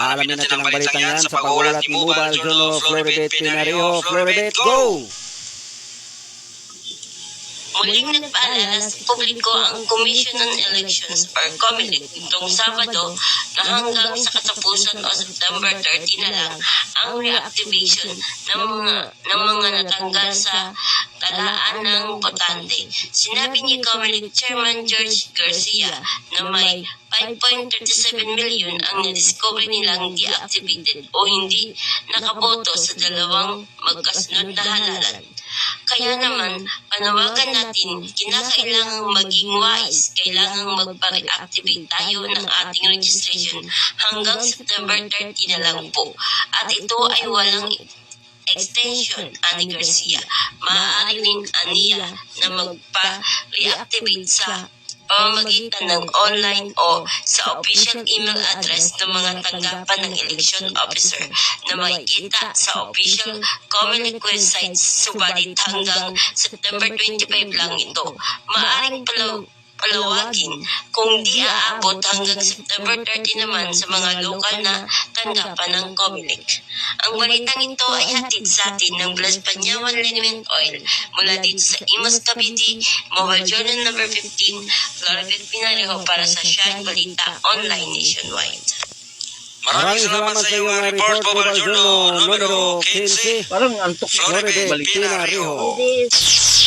Alamin natin ang balitang yan sa pagulat ni Mobile Journal Floribet Pinario. Floribet, go! Muling nagpaalala sa publiko ang Commission on Elections or COMELEC nitong Sabado na hanggang sa katapusan o September 30 na lang ang reactivation ng mga ng mga natanggal sa talaan ng botante. Sinabi ni COMELEC Chairman George Garcia na may 5.37 million ang nadiscover nilang deactivated o hindi nakaboto sa dalawang magkasunod na halalan. Kaya naman, panawagan natin, kinakailangang maging wise, kailangang magpa-reactivate tayo ng ating registration hanggang September 30 na lang po. At ito ay walang extension, Ani Garcia. Maaari rin aniya na magpa-reactivate sa pamamagitan ng online o sa official email address ng mga tanggapan ng election officer na makikita sa official Comelec website subalit hanggang September 25 lang ito. Maaring palaw palawagin kung di aabot hanggang September 30 naman sa mga lokal na tanggapan ng Comelec. Ang balitang ito ay hatid sa atin ng Blas Panyawan Liniment Oil mula dito sa Imus Cavite, Mobile Journal number 15, Floribet Pinareho para sa Shine Balita Online Nationwide. Maraming salamat sa iyong report, Mobile Journal numero 15. Parang antok na Floribet balik. Pinario. This